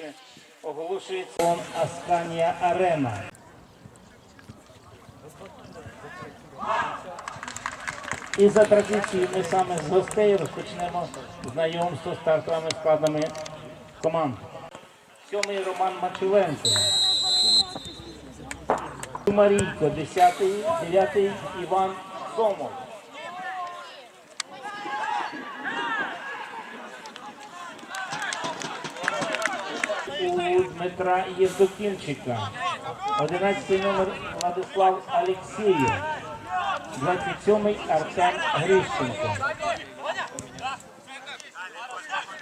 Отже, оголошується Асканія Арена. І за традицією ми саме з гостей розпочнемо знайомство з стартовими складами команд. Сьомий Роман Мачуленко. Марійко, 10-й, 9-й Іван Сомов. У Дмитра Євдокімчика. 11 номер Владислав Алексєєв. 27 Артем Грищенко.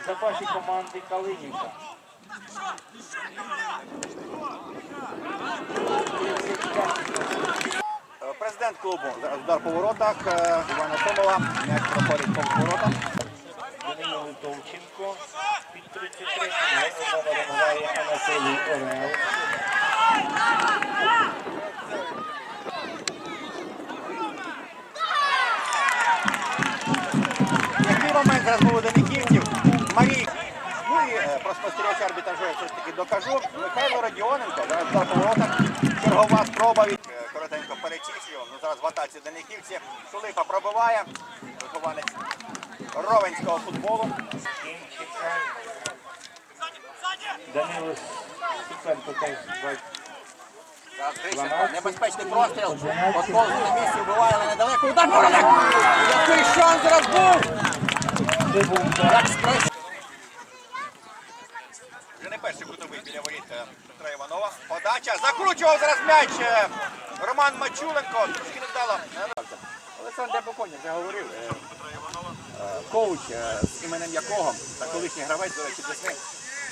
В запасі команди Калинівка. Президент клубу удар по воротах е, Івана Сомова. М'яч проходить по воротам. Данило Литовченко. Під 33 номером грає Анатолій Орел. Який момент зараз був у Даниківців. Марій. Ну і е, про спостерігача арбітражу я все ж таки докажу. Михайло Радіоненко, зараз удар по воротах. Чергова спроба від е, коротенько перечислював. Ну зараз в атаці Даниківці. Шулипа пробиває. Вихованець ровенського футболу. Данило Супенко теж. Небезпечний простріл. Подползу на місці, вбиває, але недалеко. Удар по! Який шанс зараз був! Як скрозь. Вже не перший кутовий біля воріт е, Петра Іванова. Подача. Закручував зараз м'яч е, Роман Мачуленко. Трішки не вдало. Олександр Дебоконя вже говорив. е, Коуч, з іменем якого, та колишній гравець, до речі, Десни,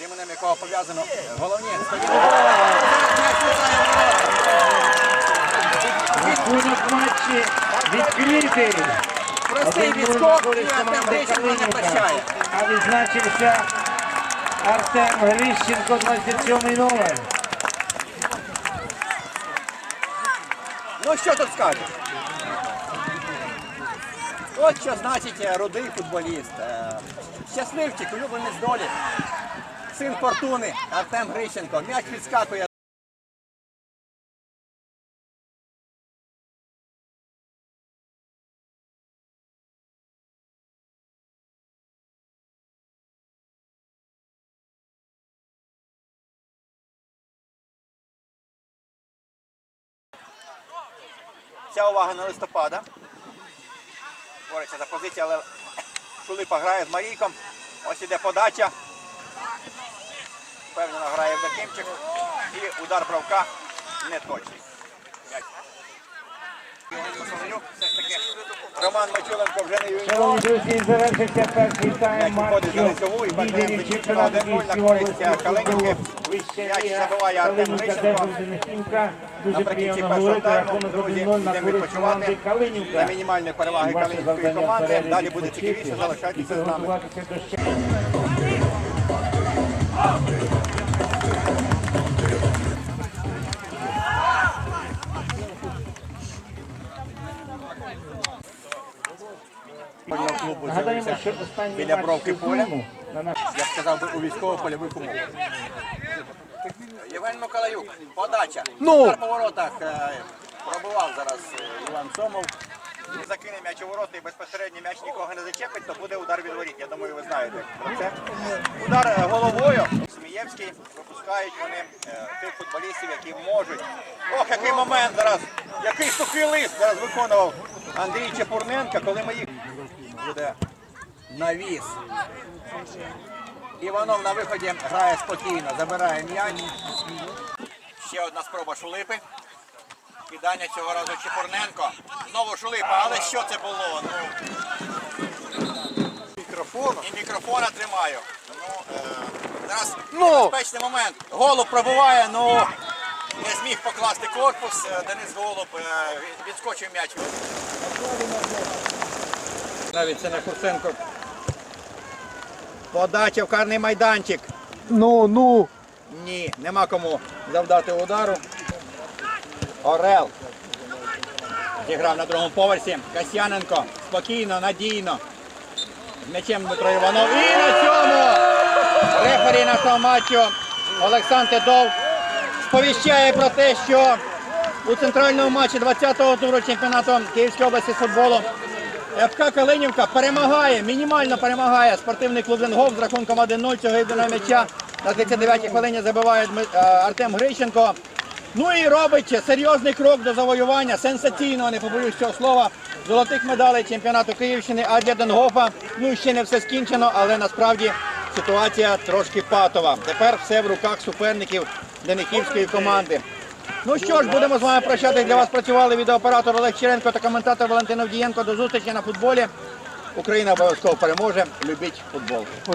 іменем якого пов'язано головні. Рахунок матчі відкритий. Простий відскок і Артем Грищенко не прощає. А відзначився Артем Грищенко, 27 номер. Ну що тут скажеш? От що значить е, рудий футболіст. Е, Щасливчик, улюблений з долі. Син фортуни Артем Грищенко. М'яч відскакує. Вся увага на листопада. Бореться за позицію, але Шулипа грає з Марійком. Ось іде подача. Впевнено грає Вдокимчик. І удар бравка не точний. Роман Мачуленко вже не юніор. Шановні друзі, завершився перший тайм матчу лицеву і закінчив чемпіонату 1-0 на користь області Калинівки. М'яч забиває Артем Грищенко. Дуже Наприкінці приємно першого говорити, тайму, рахунок друзі, 1-0 на йдемо користь команди відпочивати. Калинівка. На мінімальної переваги Калинівської команди. Далі буде цікавіше, залишайтеся з нами. Клубу Нагадаємо, що останній біля бровки поля. на я б сказав би, у військово-польових умовах. Євген Миколаюк, подача. Ну! Удар по воротах е, зараз е, Іван Сомов. Закине м'яч у ворота і безпосередньо м'яч нікого не зачепить, то буде удар від воріт. Я думаю, ви знаєте про це. Удар е, головою. Смієвський випускають вони е, тих футболістів, які можуть. Ох, який момент зараз! Який сухий лист зараз виконував Андрій Чепурненко, коли ми їх буде навіс. Іванов на виході грає спокійно, забирає м'яч. Ще одна спроба Шулипи. Кидання цього разу Чепурненко. Знову Шулипа, але що це було? Ну, Мікрофон. і мікрофона тримаю. Ну, е, зараз Ну! безпечний момент. Голуб пробиває, ну не зміг покласти корпус. Е, Денис Голуб е, відскочив м'яч. Навіть це не Курценко. Подача в карний майданчик. Ну, ну. Ні, нема кому завдати удару. Орел. Зіграв на другому поверсі. Касьяненко. Спокійно, надійно. З м'ячем Дмитро Іванов. І на цьому рефері нашого матчу Олександр Титов сповіщає про те, що у центральному матчі 20-го туру чемпіонату Київської області з футболу ФК Калинівка перемагає, мінімально перемагає спортивний клуб Ленгоф з рахунком 1-0 цього єдиного м'яча. На 39-й хвилині забиває е, Артем Грищенко. Ну і робить серйозний крок до завоювання сенсаційного, не побоюсь цього слова, золотих медалей чемпіонату Київщини, а для Денгофа ну ще не все скінчено, але насправді ситуація трошки патова. Тепер все в руках суперників Дениківської команди. Ну що ж, будемо з вами прощатися. Для вас працювали відеооператор Олег Черенко та коментатор Валентин Авдієнко. До зустрічі на футболі. Україна обов'язково переможе. Любіть футбол.